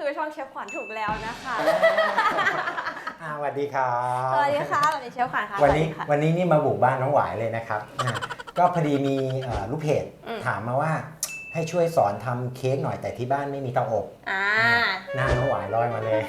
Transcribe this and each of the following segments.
คือช่องเชฟขวัญถูกแล้วนะคะอ่าสวัสดีครับสวัสดีค่ะสวัสดีเชฟขวัญค่ะวันนี้สสดีค่ะ วันนี้นี่มาบุกบ้านน้องหวายเลยนะครับอ่าก็พอดีมีเอ่อลูกเพจอืม ถามมาว่าให้ช่วยสอนทำเค้กหน่อยแต่ที่บ้านไม่มีเตาอบอ่าหน้าน้องหวายลอยมาเลย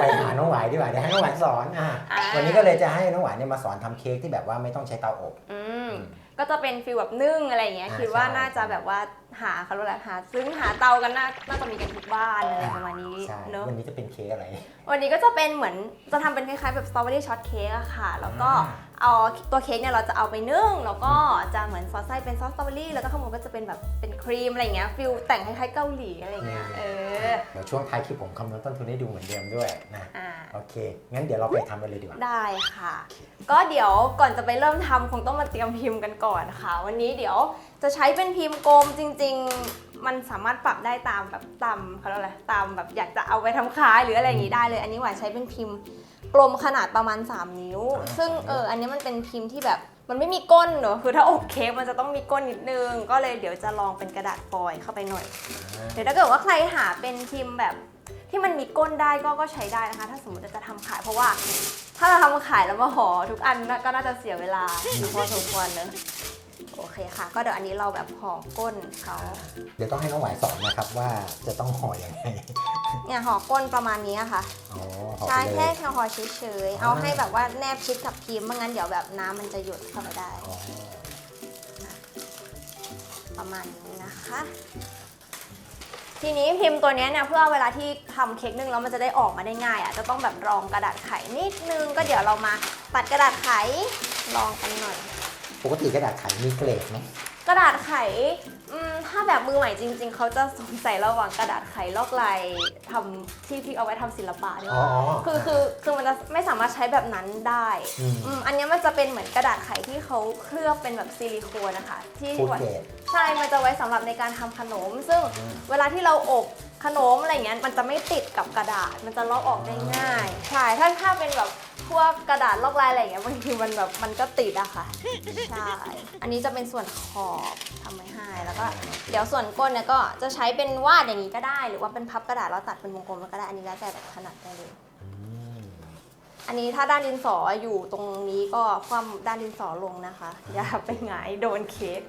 ไปหาน้องหวายดีกว่าเดี๋ยวให้น้องหวายสอนอ่าอ่าวันนี้ก็เลยจะให้น้องหวายเนี่ยมาสอนทำเค้กที่แบบว่าไม่ต้องใช้เตาอบ อืมก็จะเป็นฟีลแบบนึ่งอะไรอย่างเงี้ยอ่าคิดว่าใช่ น่าจะแบบว่า หาเขาเรียกอะไรหาซึ่งหาเตากันน่าน่าจะมีกันทุกบ้านอะไรประมาณนี้ใช่เนอะวันนี้จะเป็นเค้กอะไร วันนี้ก็จะเป็นเหมือนจะทำเป็นคล้ายๆแบบสตรอเบอรี่ช็อตเค้กอะค่ะ แล้วก็อ่าเอาตัวเค้กเนี่ยเราจะเอาไปนึ่งแล้วก็จะเหมือนซอสไส้เป็นซอสสตรอเบอรี่แล้วก็ข้างบนก็จะเป็นแบบเป็นครีมอะไรอย่างเงี้ยฟิลแต่งคล้ายๆเกาหลีอะไรอย่างเงี้ยเออเดี๋ยวช่วงท้ายคลิปผมคำนวณต้นทุนให้ดูเหมือนเดิมด้วยนะอ่า โอเค งั้นเดี๋ยวเราไปทำกันเลยดีกว่า ได้ค่ะ ก็เดี๋ยวก่อนจะไปเริ่มทำคงต้องมาเตรียมพิมพ์กันก่อนค่ะ วันนี้เดี๋ยว จะใช้เป็นพิมพ์กลมจริง ๆ มันสามารถปรับได้ตามแบบตามเขาเรียกอะไรตามแบบอยากจะเอาไปทำขายหรืออะไรอย่างนี้ได้เลย อันนี้หวายใช้เป็นพิมพ์กลมขนาดประมาณ 3 นิ้วอ่าซึ่งเอออันนี้มันเป็นพิมพ์ที่แบบมันไม่มีก้นเนอะคือถ้าอบเค้กมันจะต้องมีก้นนิดนึง ก็เลยเดี๋ยวจะลองเป็นกระดาษฟอยล์เข้าไปหน่อย เดี๋ยวถ้าเกิดว่าใครหาเป็นพิมพ์แบบที่มันมีก้นได้ก็ก็ใช้ได้นะคะ ถ้าสมมติจะทำขายเพราะว่า ถ้าเราทำขายแล้วมาห่อทุกอันน่ะก็น่าจะเสียเวลาอยู่พอสมควรเนอะ โอเคค่ะ ก็เดี๋ยวอันนี้เราแบบห่อก้นเขาเดี๋ยวต้องให้น้องหวายสอนนะครับว่าจะต้องห่อยังไง เนี่ยห่อก้นประมาณนี้ค่ะ อ๋อห่อใช่ไปเลแค่ยแค่ห่อเฉยๆ เอาให้แบบว่าแนบชิดกับพิมพ์ไม่งั้นเดี๋ยวแบบน้ำมันจะหยดเข้าไปได้ อ๋อประมาณนี้นะคะ ทีนี้พิมพ์ตัวเนี้ยเนี่ยเพื่อเวลาที่ทำเค้กนึ่งแล้วมันจะได้ออกมาได้ง่ายอะจะต้องแบบรองกระดาษไขนิดนึงก็เดี๋ยวเรามาตัดกระดาษไขรองกันหน่อย ปกติกระดาษไขมีเกรดไหมกระดาษไขอืมถ้าแบบมือใหม่จริง ๆ เขาจะสงสัยระหว่างกระดาษไขลอกลายทำที่ที่เอาไว้ทำศิลปะเนี่ยอ๋อ คือคือคือมันจะไม่สามารถใช้แบบนั้นได้อืม อืมอันเนี้ยมันจะเป็นเหมือนกระดาษไขที่เขาเคลือบเป็นแบบซิลิโคนนะคะที่ฟูดไว้ เกรด ใช่ มันจะไว้สำหรับในการทำขนม ซึ่งอืม เวลาที่เราอบขนมอะไรเงี้ย มันจะไม่ติดกับกระดาษ มันจะลอกออกได้ง่าย ใช่ ถ้าถ้าเป็นแบบ พวกกระดาษลอกลายอะไรเงี้ยบางทีมันแบบมันก็ติดอะค่ะ ใช่ อันนี้จะเป็นส่วนขอบทำไว้ให้แล้วก็เดี๋ยวส่วนก้นเนี่ยก็จะใช้เป็นวาดอย่างนี้ก็ได้ หรือว่าเป็นพับกระดาษแล้วตัดเป็นวงกลมก็ได้ อันนี้แล้วแต่แบบถนัดได้เลย อันนี้ถ้าด้านดินสออยู่ตรงนี้ก็คว่ำด้านดินสอลงนะคะ อย่าไปหงายโดนเค้ก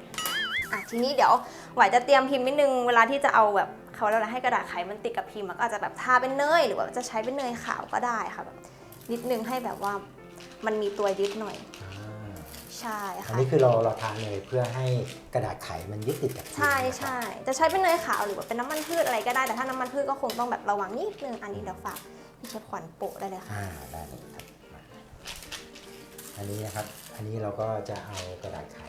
อะทีนี้เดี๋ยวหวายจะเตรียมพิมพ์นิดนึงเวลาที่จะเอาแบบเขาแล้วให้กระดาษไขมันติดกับพิมพ์อะก็อาจจะแบบทาเป็นเนยหรือว่าจะใช้เป็นเนยขาวก็ได้ค่ะแบบ นิดนึงให้แบบว่ามันมีตัวยึดหน่อยอ่าใช่อันค่ะ นี้คือเราเราทานเลยเพื่อให้กระดาษไขมันยึดติดกับพิมพ์ใช่นะครับ ใช่ จะใช้เป็นเนยขาวหรือว่าเป็นน้ำมันพืชอะไรก็ได้ แต่ถ้าน้ำมันพืชก็คงต้องแบบระวังนิดนึง อันนี้เดี๋ยวฝากพี่เชฟขวัญโปะได้เลยค่ะ อ่าได้เลยครับมาอันนี้นะครับ อันนี้เราก็จะเอากระดาษไข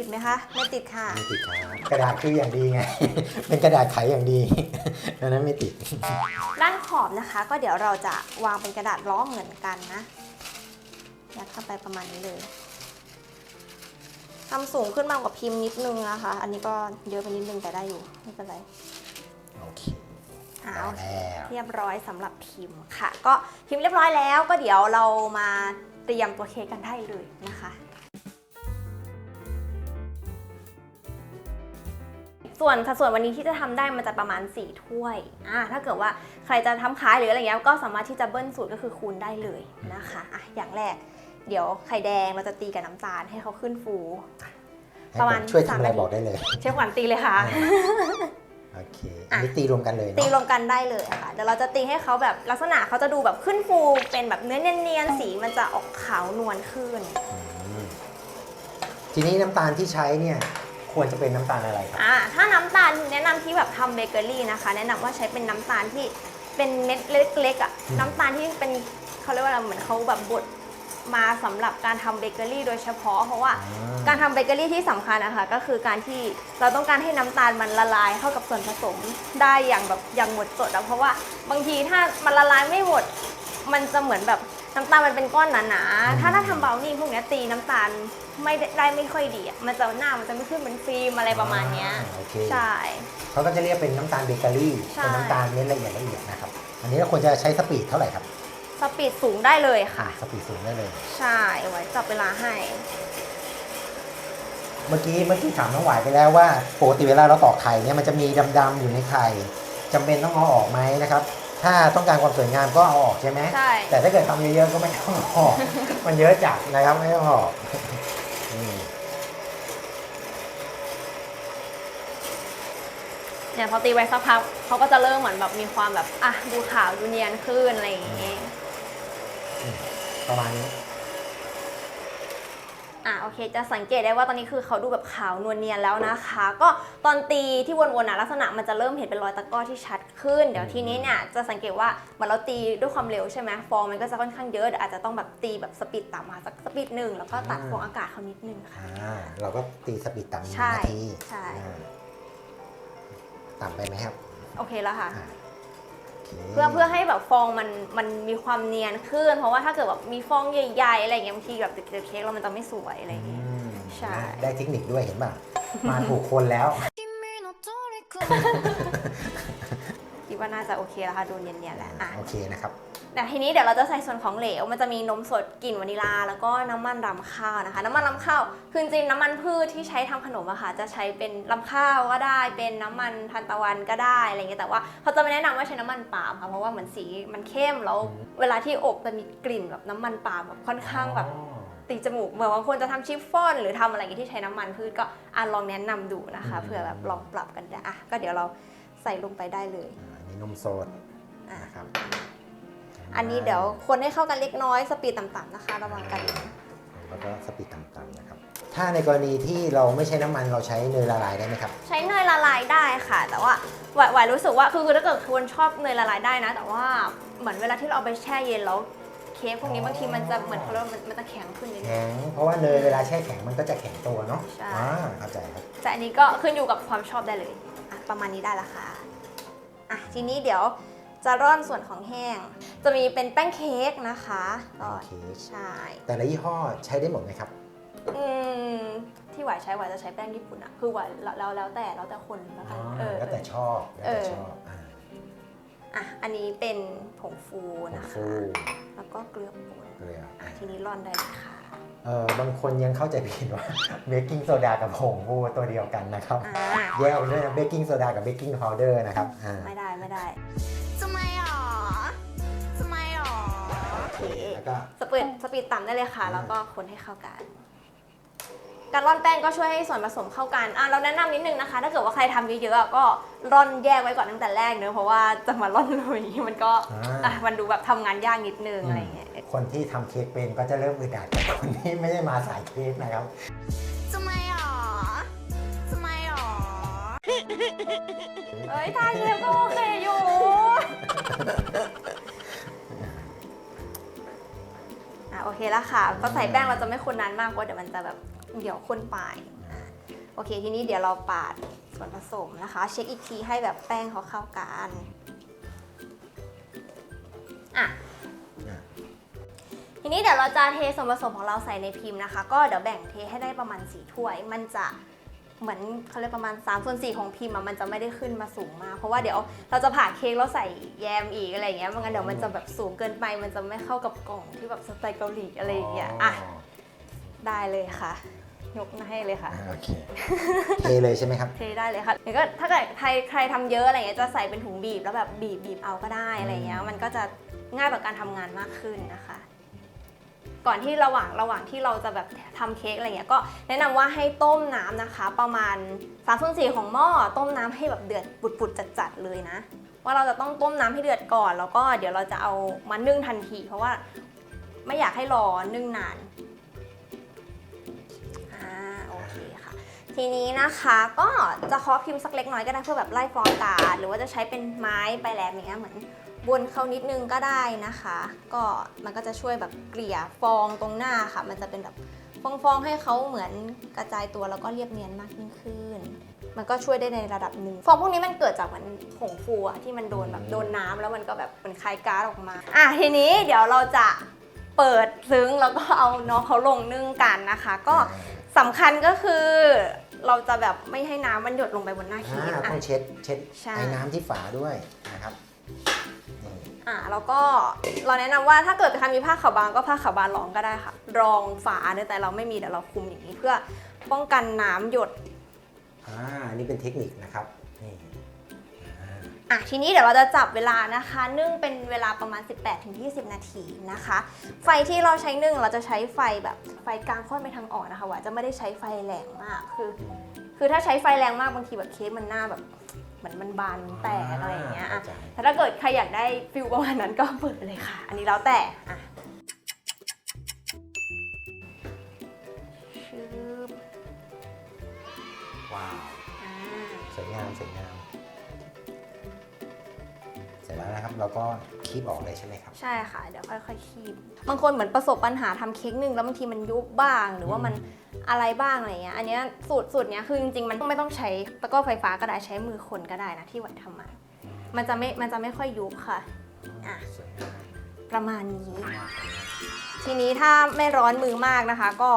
ติดไหมคะ ไม่ติดค่ะ ไม่ติดครับกระดาษคืออย่างดีไง เป็นกระดาษไขอย่างดีดังนั้นไม่ติด ด้านขอบนะคะ ก็เดี๋ยวเราจะวางเป็นกระดาษล้อเหมือนกันนะยัดเข้าไปประมาณนี้เลยทำสูงขึ้นมากกว่าพิมพ์นิดนึงนะคะ อันนี้ก็เยอะไปนิดนึงแต่ได้อยู่ไม่เป็นไรโอเคอ้าได้วแล้วเรียบร้อยสำหรับพิมพ์ค่ะ ก็พิมพ์เรียบร้อยแล้วก็เดี๋ยวเรามาเตรียมตัวเค้กกันได้เลยนะคะ ส่วนสัดส่วนวันนี้ที่จะทำได้มันจะประมาณ 4 ถ้วยอ่าถ้าเกิดว่าใครจะทำขายหรืออะไรเงี้ยก็สามารถที่จะเบิ้ลสูตรก็คือคูณได้เลยนะคะอะอย่างแรก เดี๋ยวไข่แดงเราจะตีกับน้ำตาลให้เขาขึ้นฟูให้ประมาณผมช่วยทำอะไรสามนาทีบอกได้เลย เชฟขวัญตีเลยค่ะโอเคอันนี้ตีรวมกันเลยตีเนาะรวมกันได้เลยค่ะ เดี๋ยวเราจะตีให้เขาแบบลักษณะเขาจะดูแบบขึ้นฟูเป็นแบบเนื้อเนียนๆสีมันจะออกขาวนวลขึ้นอืมทีนี้น้ำตาลที่ใช้เนี่ย ควรจะเป็นน้ำตาลอะไรครับ อ่าถ้าน้ำตาลแนะนำที่แบบทำเบเกอรี่นะคะ แนะนำว่าใช้เป็นน้ำตาลที่เป็นเม็ดเล็กๆอะอืม น้ำตาลที่เป็นเขาเรียกว่าอะไรเหมือนเขาแบบบดมาสำหรับการทำเบเกอรี่โดยเฉพาะ เพราะว่าอ่าการทำเบเกอรี่ที่สำคัญนะคะก็คือการที่เราต้องการให้น้ำตาลมันละลายเข้ากับส่วนผสมได้อย่างแบบอย่างหมดจดอะเพราะว่าบางทีถ้ามันละลายไม่หมด มันจะเหมือนแบบ น้ำตาลมันเป็นก้อนหนาๆ ถ้าถ้าทำเบลนี่พวกเนี้ยตีน้ำตาลไม่ได้ได้ไม่ค่อยดีอะมันจะหน้ามันจะไม่ขึ้นเป็นฟิล์มอะไรประมาณเนี้ย อ่าโอเค ใช่ เขาก็จะเรียกเป็นน้ำตาลเบเกอรี่ ใช่ เป็นน้ำตาลเม็ดละเอียดละเอียดนะครับ อันนี้เราควรจะใช้สปีดเท่าไหร่ครับสปีดสูงได้เลยค่ะค่ะสปีดสูงได้เลย ใช่ไว้จับเวลาให้ เมื่อกี้เมื่อกี้ถามน้องหวายไปแล้วว่าปกติเวลาเราตอกไข่เนี่ยมันจะมีดำๆอยู่ในไข่จำเป็นต้องเอาออกไหมนะครับ ถ้าต้องการความสวยงามก็เอาออกใช่ไหมใช่ แต่ถ้าเกิดทำเยอะๆก็ไม่ต้องออก มันเยอะจัดนะครับไม่ต้องออกนี่เนี่ยพอตีไว้สักพักเขาก็จะเริ่มเหมือนแบบมีความแบบอะดูขาวดูเนียนขึ้นอะไรอย่างเงี้ยประมาณนี้ อะโอเค จะสังเกตได้ว่าตอนนี้คือเขาดูแบบขาวนวลเนียนแล้วนะคะ ก็ตอนตีที่วนๆอะลักษณะมันจะเริ่มเห็นเป็นรอยตะกร้อที่ชัดขึ้น เดี๋ยวทีนี้เนี่ยจะสังเกตว่าเหมือนเราตีด้วยความเร็วใช่ไหมฟองมันก็จะค่อนข้างเยอะเดี๋ยวอาจจะต้องแบบตีแบบสปีดต่ำมาสักสปีดหนึ่งแล้วก็ตัดฟองอากาศเขานิดนึงค่ะ อ่าเราก็ตีสปีดต่ำหนึ่งใช่นาทีใช่ อ่าต่ำไปไหมครับ โอเคแล้วค่ะ อ่าโค เพื่อเพื่อให้แบบฟองมันมันมีความเนียนขึ้น เพราะว่าถ้าเกิดแบบมีฟองใหญ่ๆอะไรอย่างเงี้ยบางทีแบบเด็กๆเค้กเรามันจะไม่สวยอะไรอย่างอืเงี้ยมใช่ ได้เทคนิคด้วยเห็นป่ะ มาถูกคนแล้ว คิดว่าน่าจะโอเคแล้วค่ะดูเนียนๆแล้วอะ โอเคนะครับ แต่ทีนี้เดี๋ยวเราจะใส่ส่วนของเหลว มันจะมีนมสดกลิ่นวานิลา แล้วก็น้ำมันรำข้าวนะคะ น้ำมันรำข้าวคือจริงๆน้ำมันพืชที่ใช้ทำขนมอะค่ะ จะใช้เป็นรำข้าวก็ได้ เป็นน้ำมันทานตะวันก็ได้อะไรเงี้ย แต่ว่าเขาจะไม่แนะนำว่าใช้น้ำมันปาล์มค่ะ เพราะว่าเหมือนสีมันเข้มแล้วอืมเวลาที่อบจะมีกลิ่นแบบน้ำมันปาล์มแบบค่อนข้างแบบอ๋อตีจมูก เหมือนบางคนจะทำชิฟฟ่อน หรือทำอะไรอย่างงี้ที่ใช้น้ำมันพืชก็อะลองแนะนำดูนะคะอืมเผื่อแบบลองปรับกันได้อะก็เดี๋ยวเราใส่ลงไปได้เลยอ่าอันนี้นมสดอะนะครับ อันนี้เดี๋ยวคนให้เข้ากันเล็กน้อยสปีดต่ำๆนะคะระวังกัน แล้วก็สปีดต่ำๆนะครับ ถ้าในกรณีที่เราไม่ใช้น้ำมันเราใช้เนยละลายได้ไหมครับ ใช้เนยละลายได้ค่ะ แต่ว่าหวายหวายรู้สึกว่าคือคือถ้าเกิดคนชอบเนยละลายได้นะ แต่ว่าเหมือนเวลาที่เราเอาไปแช่เย็นแล้วเค้กพวกนี้บางทีมันจะเหมือนเขาเรียกว่ามันมันจะแข็งขึ้นนิดนึง แข็ง เพราะว่าเนยเวลาแช่แข็งมันก็จะแข็งตัวเนาะใช่ อ่าเข้าใจครับ แต่อันนี้ก็ขึ้นอยู่กับความชอบได้เลยอะประมาณนี้ได้ละค่ะอะทีนี้เดี๋ยว จะร่อนส่วนของแห้ง จะมีเป็นแป้งเค้กนะคะก็โอเค ใช่แต่ละยี่ห้อใช้ได้หมดไหมครับ อืมที่หวายใช้หวายจะใช้แป้งญี่ปุ่นอะคือหวายแล้วแล้วแต่แล้วแต่คนแล้วกันเออ แล้วแต่ชอบ แล้วแต่ชอบาอะอันนี้เป็นผงฟูผงนะคะ ฟูแล้วก็เกลือป่นเกลืออะทีนี้ร่อนได้เลยค่ะเออบางคนยังเข้าใจผิดว่าเบกกิ้งโซดากับผงฟูตัวเดียวกันนะครับ อ่าแยกออกด้วยนะเบกกิ้งโซดากับเบกกิ้งพาวเดอร์นะครับอ่า ไม่ได้ไม่ได้ ทำไมหรอทำไมหรอโอเคแล้วก็ สปีดสปีดต่ำได้เลยค่ะ แล้วก็คนให้เข้ากัน การร่อนแป้งก็ช่วยให้ส่วนผสมเข้ากันอะเราแนะนำนิดนึงนะคะ ถ้าเกิดว่าใครทำเยอะๆอะก็ร่อนแยกไว้ก่อนตั้งแต่แรกเนอะเพราะว่าจะมาร่อนลุยมันก็อ่า อะมันดูแบบทำงานยากนิดนึงอะไรอย่างเงี้ย คนที่ทำเค้กเป็นก็จะเริ่มอึดอัดแต่คนที่ไม่ได้มาสายเค้กนะครับ ทำไมหรอทำไมหรอ เอ้ยทานเดียวก็โอเคอยู่ อะโอเคแล้วค่ะก็ใส่แป้งเราจะไม่คนนานมากเพราะเดี๋ยวมันจะแบบเดี๋ยวคนปลายอะโอเคทีนี้เดี๋ยวเราปาดส่วนผสมนะคะ เช็คอีกทีให้แบบแป้งเขาเข้ากันอะทีนี้เดี๋ยวเราจะเทส่วนผสมของเราใส่ในพิมพ์นะคะ ก็เดี๋ยวแบ่งเทให้ได้ประมาณ4ถ้วย มันจะ เหมือนเขาเรียกประมาณ3ส่วน4ของพิมพ์อะมันจะไม่ได้ขึ้นมาสูงมาก เพราะว่าเดี๋ยวเราจะผ่าเค้กแล้วใส่แยมอีกอะไรอย่างเงี้ยไม่งั้นเดี๋ยวมันจะแบบสูงเกินไป มันจะไม่เข้ากับกล่องที่แบบสไตล์เกาหลีอะไรอย่างเงี้ยอะได้เลยค่ะ ยกมาให้เลยค่ะอ่าโอเคเทเลยใช่ไหมครับ เทได้เลยค่ะเดี๋ยวก็ถ้าเกิดใครใครทำเยอะอะไรเงี้ยจะใส่เป็นถุงบีบแล้วแบบบีบบีบเอาก็ได้อะไรเงี้ยมันก็จะง่ายต่อการทำงานมากขึ้นนะคะ ก่อนที่ระหว่างระหว่างที่เราจะแบบทำเค้กอะไรเงี้ยก็แนะนำว่าให้ต้มน้ำนะคะ ประมาณ3ามส่วนสี่ของหม้อต้มน้ำให้แบบเดือดปุดๆจัดๆเลยนะ ว่าเราจะต้องต้มน้ำให้เดือดก่อน แล้วก็เดี๋ยวเราจะเอามานึ่งทันที เพราะว่าไม่อยากให้รอนึ่งนานอ่าโอเคค่ะทีนี้นะคะก็จะเคาะพิมพ์สักเล็กน้อยก็ได้เพื่อแบบไล่ฟองอากาศหรือว่าจะใช้เป็นไม้ไปแหลมอย่างเงี้ยเหมือน บนเขานิดนึงก็ได้นะคะ ก็มันก็จะช่วยแบบเกลี่ยฟองตรงหน้าค่ะ มันจะเป็นแบบฟองๆให้เขาเหมือนกระจายตัวแล้วก็เรียบเนียนมากยิ่งขึ้น มันก็ช่วยได้ในระดับหนึ่งฟองพวกนี้มันเกิดจากเหมือนผงฟูอะที่มันโดนแบบโดนน้ำแล้วมันก็แบบเป็นคายก๊าซออกมา อะทีนี้เดี๋ยวเราจะเปิดซึ้งแล้วก็เอาน้องเขาลงนึ่งกันนะคะ ก็สำคัญก็คือเราจะแบบไม่ให้น้ำมันหยดลงไปบนหน้าเค้อ่ากต้อะ องเช็ดเช็ดใช่ ไอ้น้ำที่ฝาด้วยนะครับนี่ อ่าแล้วก็เราแนะนำว่าถ้าเกิดใครมีผ้าขาวบางก็ผ้าขาวบางรองก็ได้ค่ะ รองฝาเนี่ยแต่เราไม่มีเดี๋ยวเราคุมอย่างนี้เพื่อป้องกันน้ำหยดอ่าอันนี้เป็นเทคนิคนะครับนี่อ่าอะทีนี้เดี๋ยวเราจะจับเวลานะคะ นึ่งเป็นเวลาประมาณ 18-20 นาทีนะคะ ไฟที่เราใช้นึ่งเราจะใช้ไฟแบบไฟกลางค่อนไปทางอ่อนนะคะว่าจะไม่ได้ใช้ไฟแรงมากคือ คือถ้าใช้ไฟแรงมากบางทีแบบเค้กมันหน้าแบบ เหมือนมันบานแตกอะไรอย่างเงี้ยอะข้าใจแต่ถ้าเกิดใครอยากได้ฟิลประมาณนั้นก็เปิดเลยค่ะ อันนี้แล้วแต่อะ เราก็คีบออกเลยใช่ไหมครับ ใช่ค่ะเดี๋ยวค่อยๆคีบบางคนเหมือนประสบปัญหาทำเค้กหนึ่งแล้วบางทีมันยุบบ้างหรือว่ามันอะไรบ้างอะไรเงี้ยอันเนี้ยสูตรสูตรเนี้ยคือจริงๆมันไม่ต้องใช้ตะกร้อไฟฟ้าก็ได้ใช้มือคนก็ได้นะที่ไหวทำมา มันจะไม่มันจะไม่ค่อยยุบค่ะอะสวยงามประมาณนี้ ทีนี้ถ้าไม่ร้อนมือมากนะคะ ก็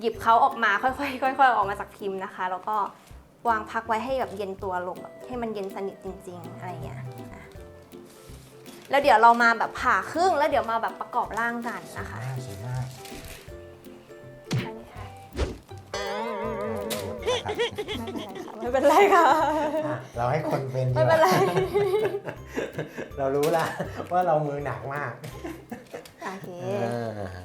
หยิบเขาออกมาค่อยๆค่อยๆ ออกมาจากพิมพ์นะคะ แล้วก็วางพักไว้ให้แบบเย็นตัวลงแบบให้มันเย็นสนิทจริง ๆ อะไรเงี้ยอะ แล้วเดี๋ยวเรามาแบบผ่าครึ่ง แล้วเดี๋ยวมาแบบประกอบร่างกันนะคะ สวยมากใช่ไหมคะนะครับไม่เป็นไรค่ะ อะเราให้คนเป็นดีกไม่ว่าเป็นไร เรารู้แล้วว่าเรามือหนักมากโอเค อ่า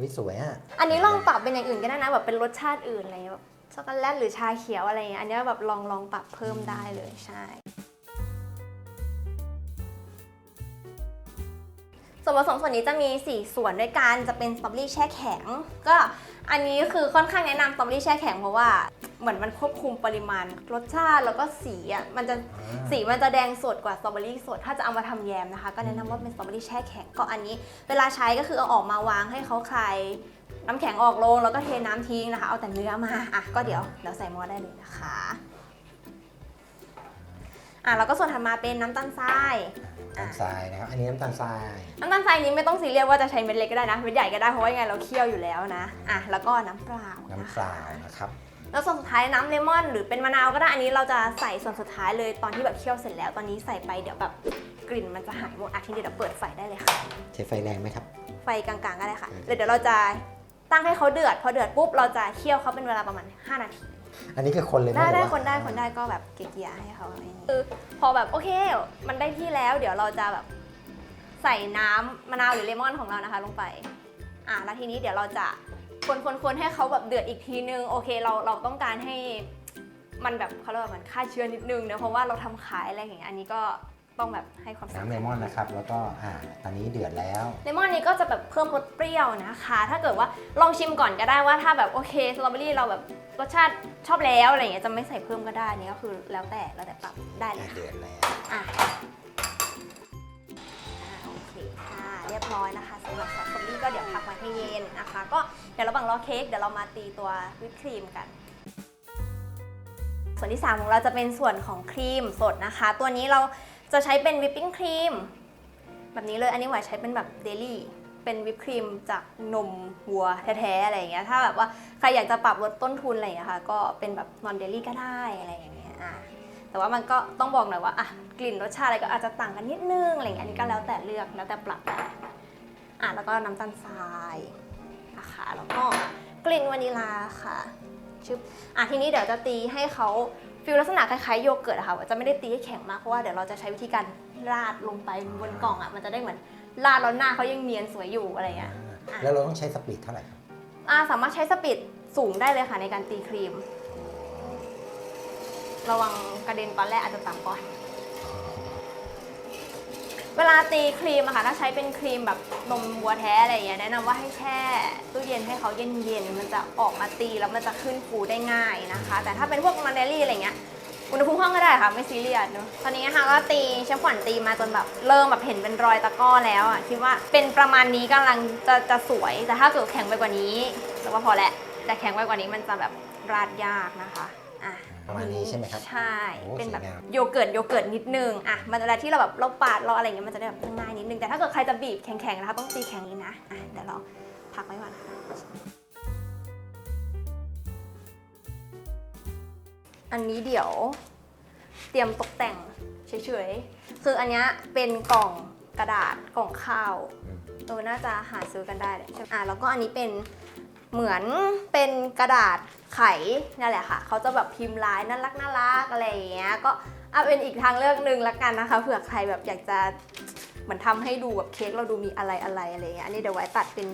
วิสวยอะ อันนี้ลองปรับเป็นอย่างอื่นก็ได้นะแบบเป็นรสชาติอื่นอะไรเงี้ยแบบช็อกโกแลตหรือชาเขียวอะไรเงี้ยอันนี้แบบลองลองปรับเพิ่มได้เลยใช่ ส่วนผสมส่วนนี้จะมี 4 ส่วนด้วยกัน จะเป็นสตรอเบอรี่แช่แข็ง ก็อันนี้คือค่อนข้างแนะนำสตรอเบอรี่แช่แข็งเพราะว่าเหมือนมันควบคุมปริมาณรสชาติแล้วก็สีอะมันจะสีมันจะแดงสดกว่าสตรอเบอรี่สด ถ้าจะเอามาทำแยมนะคะ ก็แนะนำว่าเป็นสตรอเบอรี่แช่แข็งก็อันนี้ เวลาใช้ก็คือเอาออกมาวางให้เขาคลายน้ำแข็งออกลงแล้วก็เทน้ำทิ้งนะคะ เอาแต่เนื้อมาอะก็เดี๋ยวเดี๋ยวใส่หม้อได้เลยนะคะ อะแล้วก็ส่วนถัดมาเป็นน้ำตาลทรายน้ำตาลทรายนะครับ อันนี้น้ำตาลทราย น้ำตาลทรายนี้ไม่ต้องซีเรียสว่าจะใช้เม็ดเล็กก็ได้นะเม็ดใหญ่ก็ได้เพราะว่ายังไงเราเคี่ยวอยู่แล้วนะอะแล้วก็น้ำเปล่าน้ำนะเปคะล่านะครับ แล้วส่วนสุดท้ายน้ำเลมอนหรือเป็นมะนาวก็ได้อันนี้เราจะใส่ส่วนสุดท้ายเลยตอนที่แบบเคี่ยวเสร็จแล้วตอนนี้ใส่ไปเดี๋ยวแบบกลิ่นมันจะหายหมดอะทีนี้เดี๋ยวเปิดไฟได้เลยค่ะ ใช้ไฟแรงไหมครับ ไฟกลางๆก็ได้ค่ะอืมเดี๋ยวเดี๋ยวเราจะตั้งให้เขาเดือด พอเดือดปุ๊บเราจะเคี่ยวเขาเป็นเวลาประมาณ 5 นาที อันนี้คือคนเลยไหมได้หรือได้ว่าคนได้คนได้ก็แบบเกลี่ยๆให้เขาอะไรอย่างนี้คือพอแบบโอเค มันได้ที่แล้ว เดี๋ยวเราจะแบบใส่น้ำมะนาวหรือเลมอนของเรานะคะ ลงไป อะแล้วทีนี้เดี๋ยวเราจะคนคนคนให้เขาแบบเดือดอีกทีนึงโอเคเราเราต้องการให้มันแบบเขาเรียกว่ามันฆ่าเชื้อนิดนึงเนอะเพราะว่าเราทำขายอะไรอย่างเงี้ยอันนี้ก็ ต้องแบบให้ความสำคัน้ำญเลมอนนะครับ แล้วก็อ่าตอนนี้เดือดแล้ว เลมอนนี้ก็จะแบบเพิ่มรสเปรี้ยวนะคะ ถ้าเกิดว่าลองชิมก่อนก็ได้ว่าถ้าแบบโอเคสตรอเบอรี่เราแบบรสชาติชอบแล้วอะไรอย่างเงี้ยจะไม่ใส่เพิ่มก็ได้อันนี่ก็คือแล้วแต่แล้วแต่ปรับได้เลยค่ะ เดือดแล้ว อะอ่าโอเคค่ะ เรียบร้อยนะคะสำหรับซอสสตรอเบอรี่ก็เดี๋ยวพักไว้ให้เย็นนะคะ ก็เดี๋ยวระหว่างรอเค้กเดี๋ยวเรามาตีตัววิปครีมกัน ส่วนที่ 3 ของเราจะเป็นส่วนของครีมสดนะคะ ตัวนี้เรา จะใช้เป็นวิปปิ้งครีมแบบนี้เลยอันนี้หวายใช้เป็นแบบเดลี่เป็นวิปครีมจากนมวัวแท้ๆอะไรอย่างเงี้ยถ้าแบบว่าใครอยากจะปรับลดต้นทุนอะไรอย่างเงี้ยค่ะก็เป็นแบบนอนเดลี่ก็ได้อะไรอย่างเงี้ยอะแต่ว่ามันก็ต้องบอกหน่อยว่าอะกลิ่นรสชาติอะไรก็อาจจะต่างกันนิดนึงอะไรอย่างเงี้ยอันนี้ก็แล้วแต่เลือกแล้วแต่ปรับอะแล้วก็น้ำตาลทรายนะคะแล้วก็กลิ่นวานิลาค่ะชึบอะทีนี้เดี๋ยวจะตีให้เขา ฟิลลักษณะคล้ายๆโยเกิร์ตอะค่ะว่าจะไม่ได้ตีให้แข็งมากเพราะว่าเดี๋ยวเราจะใช้วิธีการราดลงไปบนกล่องอะมันจะได้เหมือนราดแล้วหน้าเขายังเนียนสวยอยู่อะไรเงี้ยอ่าแล้วเราต้องใช้สปีดเท่าไหร่ครับอะสามารถใช้สปีดสูงได้เลยค่ะในการตีครีม ระวังกระเด็นตอนแรกอาจจะต่ำก่อน เวลาตีครีมอะค่ะถ้าใช้เป็นครีมแบบนมวัวแท้อะไรอย่างเงี้ยแนะนำว่าให้แช่ตู้เย็นให้เขาเย็นๆมันจะออกมาตีแล้วมันจะขึ้นฟูได้ง่ายนะคะ แต่ถ้าเป็นพวกมันเดลี่อะไรเงี้ยอุณหภูมิห้องก็ได้ค่ะไม่ซีเรียสเนอะตอนนี้นะคะก็ตีเชฟขวัญตีมาจนแบบเริ่มแบบเห็นเป็นรอยตะกร้อแล้วอะคิดว่าเป็นประมาณนี้กำลังจะจะสวยแต่ถ้าเกิดแข็งไปกว่านี้แต่ว่าพอแล้วแต่แข็งไปกว่านี้มันจะแบบราดยากนะคะ ประมาณนี้ใช่ไหมครับใช่ โอ้เป็นแบบสวยงาม โยเกิร์ตโยเกิร์ตนิดนึงอะมันเวลาที่เราแบบเราปาดเราอะไรอย่างเงี้ยมันจะได้แบบง่ายนิดนึงแต่ถ้าเกิดใครจะบีบแข็งๆนะคะต้องตีแข็งนี้นะอะเดี๋ยวเราพักไว้ก่อนค่ะอันนี้เดี๋ยว เตรียมตกแต่งเฉยๆคืออันเนี้ยเป็นกล่องกระดาษกล่องข้าว อืม เออน่าจะหาซื้อกันได้แหละใช่ไหมอะแล้วก็อันนี้เป็นเหมือนเป็นกระดาษ ไขนั่นแหละค่ะเขาจะแบบพิมพ์ลายน่ารักน่ารักอะไรอย่างเงี้ยก็เอาเป็นอีกทางเลือกหนึ่งละกันนะคะเผื่อใครแบบอยากจะเหมือนทำให้ดูแบบเค้กเราดูมีอะไรอะไรอะไรอย่างเงี้ยอันนี้เดี๋ยวไว้ตัดเป็น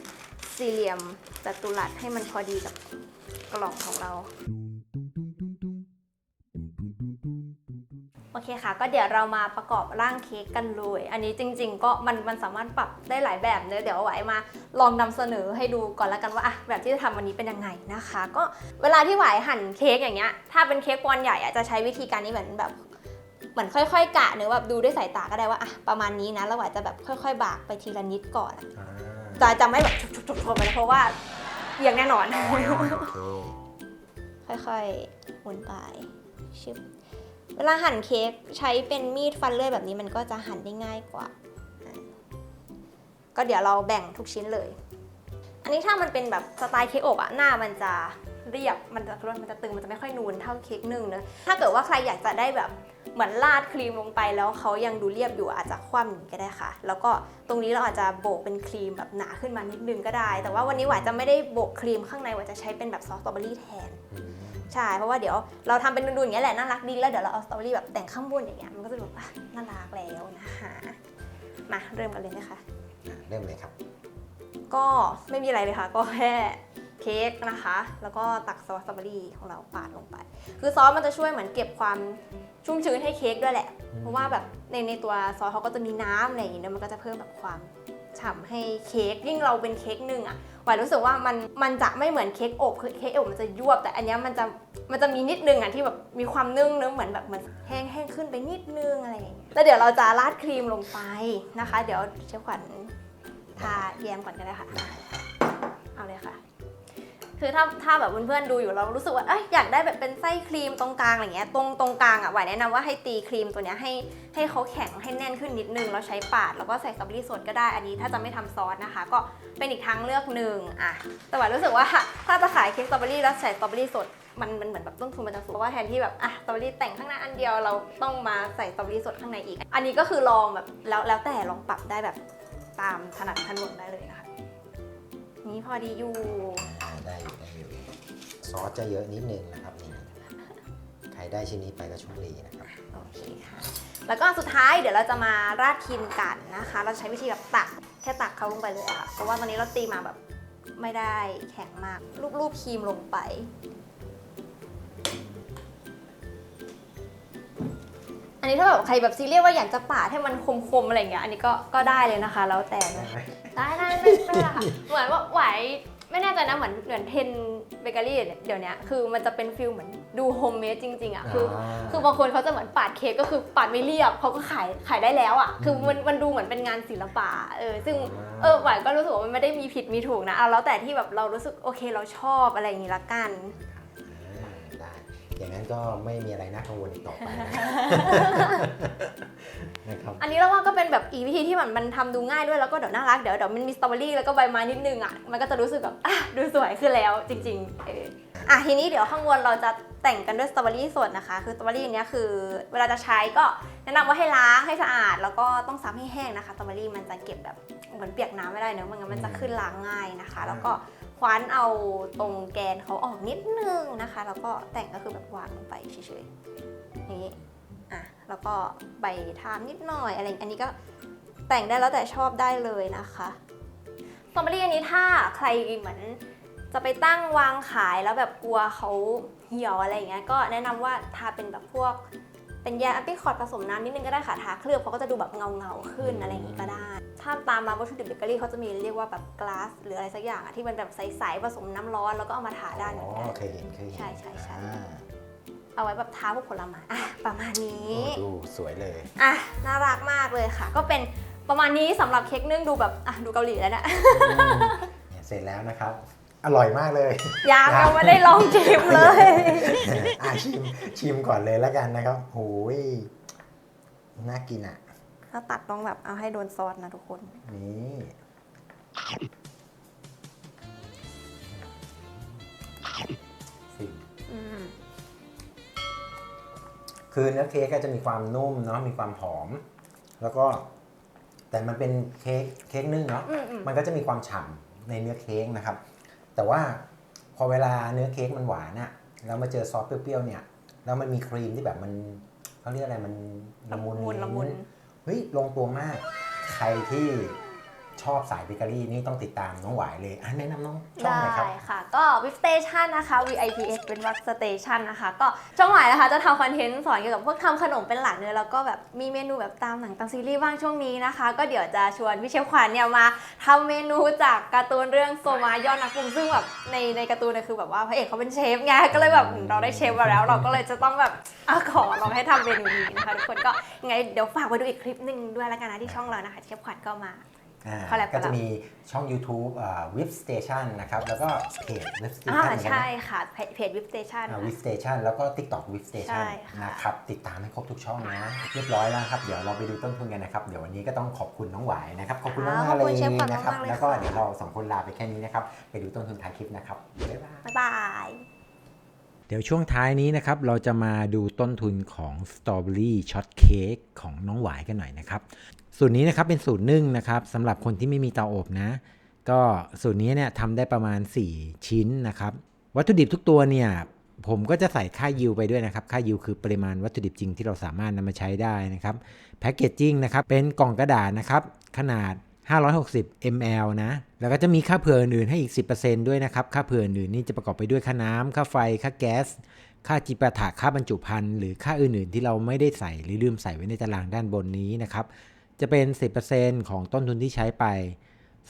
สี่เหลี่ยมจัตุรัสให้มันพอดีกับกล่องของเรา เคค่ะ ก็เดี๋ยวเรามาประกอบร่างเค้กกันเลย อันนี้จริง ๆ ก็มันมันสามารถปรับได้หลายแบบเลยเดี๋ยวเอาไว้มาลองนำเสนอให้ดูก่อนแล้วกันว่าอะแบบที่จะทำวันนี้เป็นยังไงนะคะ ก็เวลาที่หวายหั่นเค้กอย่างเงี้ยถ้าเป็นเค้กปอนด์ใหญ่อะจะใช้วิธีการนี้เหมือนแบบเหมือนค่อยๆ กะเนื้อแบบดูด้วยสายตาก็ได้ว่าอะประมาณนี้นะแล้วหวายจะแบบค่อย ๆ บากไปทีละนิดก่อนอะอ่าจะจะไม่แบบชุบๆๆๆไปนะเพราะว่าเอียงแน่นอนโอเคค่อยๆหมุนไปชึบ เวลาหั่นเค้กใช้เป็นมีดฟันเลื่อยแบบนี้มันก็จะหั่นได้ง่ายกว่า ก็เดี๋ยวเราแบ่งทุกชิ้นเลย อันนี้ถ้ามันเป็นแบบสไตล์เค้กอบอะหน้ามันจะเรียบมันจะร่นมันจะตึงมันจะไม่ค่อยนูนเท่าเค้กนึ่งเนอะถ้าเกิดว่าใครอยากจะได้แบบเหมือนราดครีมลงไปแล้วเขายังดูเรียบอยู่อาจจะคว่ำอย่างนี้ก็ได้ค่ะ แล้วก็ตรงนี้เราอาจจะโบกเป็นครีมแบบหนาขึ้นมานิดนึงก็ได้ แต่ว่าวันนี้หวาจะไม่ได้โบกครีมข้างในหวาจะใช้เป็นแบบซอสสตรอเบอรี่แทน ใช่เพราะว่าเดี๋ยวเราทำเป็นดูๆอย่างเงี้ยแหละน่ารักดีแล้วเดี๋ยวเราเอาสตรอเบอรี่แบบแต่งข้างบนอย่างเงี้ยมันก็จะแบบอะน่ารักแล้วนะคะมาเริ่มกันเลยนะคะอะเริ่มเลยครับ ก็ไม่มีอะไรเลยค่ะ ก็แค่เค้กนะคะ แล้วก็ตักซอสสตรอเบอรี่ของเราปาดลงไป คือซอสมันจะช่วยเหมือนเก็บความชุ่มชื้นให้เค้กด้วยแหละอืมเพราะว่าแบบในในตัวซอสเขาก็จะมีน้ำอะไรอย่างเงี้ยมันก็จะเพิ่มแบบความ ฉ่ำให้เค้กยิ่งเราเป็นเค้กหนึ่งอะหวายรู้สึกว่ามันมันจะไม่เหมือนเค้กอบคือเค้กอบมันจะยวบแต่อันเนี้ยมันจะมันจะมีนิดนึงอะที่แบบมีความนึ่งเนื้อะเหมือนแบบเหมือนแห้งแห้งขึ้นไปนิดนึงอะไรอย่างเงี้ยแล้วเดี๋ยวเราจะราดครีมลงไปนะคะ เดี๋ยวเชฟขวัญทาแยมก่อนก็ได้ค่ะ เอาเลยค่ะ คือถ้าถ้าแบบเพื่อนๆดูอยู่เรารู้สึกว่าเอ้ยอยากได้แบบเป็นไส้ครีมตรงกลางอะไรเงี้ยตรงตรงกลางอะหวายแนะนำว่าให้ตีครีมตัวเนี้ยให้ให้เขาแข็งให้แน่นขึ้นนิดนึงแล้วใช้ปาดแล้วก็ใส่สตรอเบอรี่สดก็ได้อันนี้ถ้าจะไม่ทำซอสนะคะ ก็เป็นอีกทางเลือกหนึ่งอะแต่หวายรู้สึกว่าถ้าจะขายเค้กสตรอเบอรี่แล้วใส่สตรอเบอรี่สดมันมันเหมือนแบบต้นทุนมันจะสูงเพราะว่าแทนที่แบบอะสตรอเบอรี่แต่งข้างหน้าอันเดียวเราต้องมาใส่สตรอเบอรี่สดข้างในอีก อันนี้ก็คือลองแบบแล้วแล้วแต่ลองปรับได้แบบตามถนัดถนนได้เลยนะคะ นี่พอดีอยู่ ได้อยู่ได้อยู่ซอสจะเยอะนิดนึงนะครับนี่ใครได้ชิ้นนี้ไปก็โชคดีนะครับโอเคค่ะ แล้วก็สุดท้ายเดี๋ยวเราจะมาราดครีมกันนะคะ เราใช้วิธีแบบตักแค่ตักเขาลงไปเลยอะค่ะ เพราะว่าตอนนี้เราตีมาแบบไม่ได้แข็งมากรูปๆครีมลงไปอันนี้ถ้าแบบใครแบบซีเรียสว่าอยากจะปาดให้มันคมๆอะไรอย่างเงี้ยอันนี้ก็ก็ได้เลยนะคะ แล้วแต่เลยได้ได้ไม่ไม่เป็นไรค่ะเหมือนว่าไหว ไม่แน่ใจนะเหมือนเหมือนเทนเบเกอรี่เดี๋ยวนี้คือมันจะเป็นฟิลเหมือนดูโฮมเมดจริงๆอะคือ คือบางคนเขาจะเหมือนปาดเค้กก็คือปาดไม่เรียบเขาก็ขายขายได้แล้วอะคือมันมันดูเหมือนเป็นงานศิลปะเออซึ่งเออหวายก็รู้สึกว่ามันไม่ได้มีผิดมีถูกนะเอาแล้วแต่ที่แบบเรารู้สึกโอเคเราชอบอะไรอย่างนี้ละกันอ่าได้อย่างนั้นก็ไม่มีอะไรน่ากังวลอีกต่อไป นะครับอันนี้เราว่าก็เป็นแบบอีกวิธีที่มันมันทำดูง่ายด้วยแล้วก็เดี๋ยวน่ารักเดี๋ยวเดี๋ยวมันมีสตรอเบอรี่แล้วก็ใบไม้นิดนึงอะมันก็จะรู้สึกแบบอะดูสวยขึ้นแล้วจริงๆเอออะทีนี้เดี๋ยวข้างบนเราจะแต่งกันด้วยสตรอเบอรี่สดนะคะ คือสตรอเบอรี่อันเนี้ยคือ เวลาจะใช้ก็แนะนำว่าให้ล้างให้สะอาด แล้วก็ต้องซับให้แห้งนะคะสตรอเบอรี่มันจะเก็บแบบเหมือนเปียกน้ำไม่ได้เนอะไมันงั้นมันจะขึ้นล้างง่ายนะคะ แล้วก็คว้านเอาตรงแกนเขาออกนิดนึงนะคะ แล้วก็แต่งก็คือแบบวางลงไปเฉยๆอย่างนี้ แล้วก็ใบทามนิดหน่อยอะไรอันนี้ก็แต่งได้แล้วแต่ชอบได้เลยนะคะสตรอเบอรี่อันนี้ถ้าใครเหมือนจะไปตั้งวางขายแล้วแบบกลัวเขาเหี่ยวอะไรอย่างเงี้ยก็แนะนำว่าทาเป็นแบบพวก เป็นยาแอปเปิลคอร์ดผสมน้ำนิดนึงก็ได้ค่ะทาเคลือบเขาก็จะดูแบบเงาเงาๆขึ้นอะไรอย่างงี้ก็ได้ ถ้าตามมาวัตถุดิบเบเกอรี่เขาจะมีเรียกว่าแบบกลาสหรืออะไรสักอย่างอะที่มันแบบใสๆผสมน้ำร้อนแล้วก็เอามาทาได้เหมือ๋ออนกันเคยเห็นเคยเห็นใช่ใช่ใช่อ่า เอาไว้แบบทาพวกผลไม้อะประมาณนี้โอ้ดูสวยเลย อะน่ารักมากเลยค่ะ ก็เป็นประมาณนี้สำหรับเค้กนึ่งดูแบบอะดูเกาหลีแล้วเนะเนี่ยเสร็จแล้วนะครับ อร่อยมากเลย ยังยังไม่ได้ลองชิมเลย อะชิมชิมก่อนเลยแล้วกันนะครับโอ้ยน่ากินอะ ถ้าตัดต้องแบบเอาให้โดนซอสนะทุกคน นี่สิอืม คือเนื้อเค้กก็จะมีความนุ่มเนาะมีความหอม แล้วก็ แต่มันเป็นเค้กเค้กนึ่งเนาะอืมอืมมันก็จะมีความฉ่ำในเนื้อเค้กนะครับ แต่ว่าพอเวลาเนื้อเค้กมันหวานอะแล้วมาเจอซอสเปรี้ยวๆเนี่ยแล้วมันมีครีมที่แบบมันเขาเรียกอะไรมันละมุนละมุนละมุนเฮ้ยลงตัวมาก ใครที่ ชอบสายเบเกอรี่นี่ต้องติดตามน้องหวายเลยอะแนะนำน้องช่องหน่อยครับ ได้ค่ะ ก็วิ s สเตชันนะคะ VIPS เป็นวักสเตชันนะคะ ก็ช่องหมายนะคะจะทำคอนเทนต์สอนเกี่ยวกับพวกทำขนมเป็นหลักเลยแล้วก็แบบมีเมนูแบบตามหนังตามซีรีส์บ้างช่วงนี้นะคะ ก็เดี๋ยวจะชวนพี่เชฟขวัญเนี่ยมาทำเมนูจากการ์ตูนเรื่องโซมายอดนักปรุงซึ่งแบบในในการ์ตูนเนี่ยคือแบบว่าพระเอกเขาเป็นเชฟไงก็เลยแบบเราได้เชฟมาแล้ว เราก็เลยจะต้องแบบอะขอลองให้ทำเมนูนี้นะคะทุกคนก็ยังไงเดี๋ยวฝากไว้ดูอีกคลิปหนึ่งด้วยแล้วกันนะที่ช่องเรานะคะเชฟขวัญก็มา คอลแลบกัก็บเราจะมีช่อง YouTube อ่า Whip Station นะครับ แล้วก็เพจ Whip อ่า Station ใช่ค่ะเพจเพจวิ s สเตชันอ่า Whip Station แล้วก็ TikTok Whip ใช่ Station ค่ะ นะครับ ติดตามให้ครบทุกช่องนะ เรียบร้อยแล้วครับ เดี๋ยวเราไปดูต้นทุนกันนะครับ เดี๋ยววันนี้ก็ต้องขอบคุณน้องหวายนะครับ ขอบคุณมากขอบๆเลคุณยเชฟขวัญนะครับมากๆเลยแล้วก็ค่ะเดี๋ยวเราสองคนลาไปแค่นี้นะครับ ไปดูต้นทุนท้ายคลิปนะครับบ๊ายบาย บ๊ายบาย เดี๋ยวช่วงท้ายนี้นะครับ เราจะมาดูต้นทุนของสตรอเบอรี่ช็อตเค้กของน้องหวายกันหน่อยนะครับ สูตรนี้นะครับเป็นสูตรนึ่งนะครับสำหรับคนที่ไม่มีเตาอบนะ ก็สูตรนี้เนี่ยทำได้ประมาณ 4 ชิ้นนะครับ วัตถุดิบทุกตัวเนี่ยผมก็จะใส่ค่ายิวไปด้วยนะครับ ค่ายิวคือปริมาณวัตถุดิบจริงที่เราสามารถนำมาใช้ได้นะครับแพคเกจจิ้งนะครับเป็นกล่องกระดาษนะครับ ขนาด 560 ml นะ แล้วก็จะมีค่าเผื่ออื่นให้อีก 10%ด้วยนะครับ ค่าเผื่ออื่นนี่จะประกอบไปด้วยค่าน้ำค่าไฟ ค่าแก๊ส ค่าจิปาถะค่าบรรจุภัณฑ์หรือค่าอื่นๆ ที่เราไม่ได้ใส่หรือลืมใส่ไว้ในตารางด้านบนนี้นะครับ จะเป็น 10%ของต้นทุนที่ใช้ไป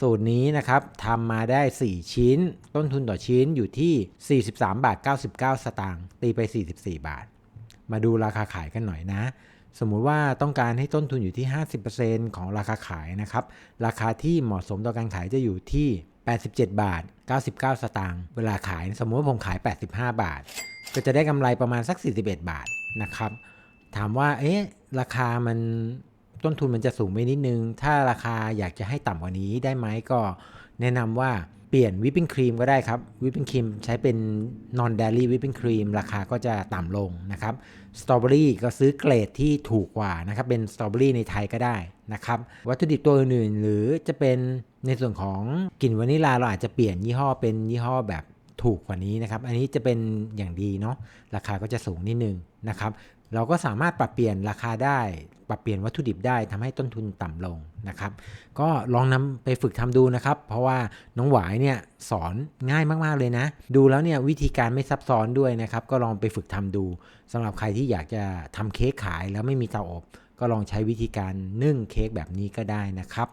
สูตรนี้นะครับทำมาได้ 4 ชิ้น ต้นทุนต่อชิ้นอยู่ที่ 43 บาท 99 สตางค์ตีไป 44 บาท มาดูราคาขายกันหน่อยนะ สมมุติว่าต้องการให้ต้นทุนอยู่ที่ 50%ของราคาขายนะครับ ราคาที่เหมาะสมต่อการขายจะอยู่ที่ 87 บาท 99 สตางค์เวลาขายสมมุติว่าผมขาย 85 บาท ก็จะได้กำไรประมาณสัก 41 บาทนะครับ ถามว่าเอ๊ะราคามัน ต้นทุนมันจะสูงไปนิดนึง ถ้าราคาอยากจะให้ต่ำกว่านี้ได้ไหมก็ แนะนำว่าเปลี่ยนวิปปิ้งครีมก็ได้ครับวิปปิ้งครีมใช้เป็น non dairy whipping cream ราคาก็จะต่ำลงนะครับสตรอเบอรี่ก็ซื้อเกรดที่ถูกกว่านะครับเป็นสตรอเบอรี่ในไทยก็ได้นะครับวัตถุดิบตัวอื่นๆหรือจะเป็นในส่วนของกลิ่นวานิลลาเราอาจจะเปลี่ยนยี่ห้อเป็นยี่ห้อแบบถูกกว่านี้นะครับ อันนี้จะเป็นอย่างดีเนาะ ราคาก็จะสูงนิดนึงนะครับ เราก็สามารถปรับเปลี่ยนราคาได้ ปรับเปลี่ยนวัตถุดิบได้ทำให้ต้นทุนต่ำลงนะครับ ก็ลองนำไปฝึกทำดูนะครับ เพราะว่าน้องหวายเนี่ยสอนง่ายมากๆเลยนะ ดูแล้วเนี่ยวิธีการไม่ซับซ้อนด้วยนะครับ ก็ลองไปฝึกทำดูสำหรับใครที่อยากจะทำเค้กขายแล้วไม่มีเตาอบ ก็ลองใช้วิธีการนึ่งเค้กแบบนี้ก็ได้นะครับ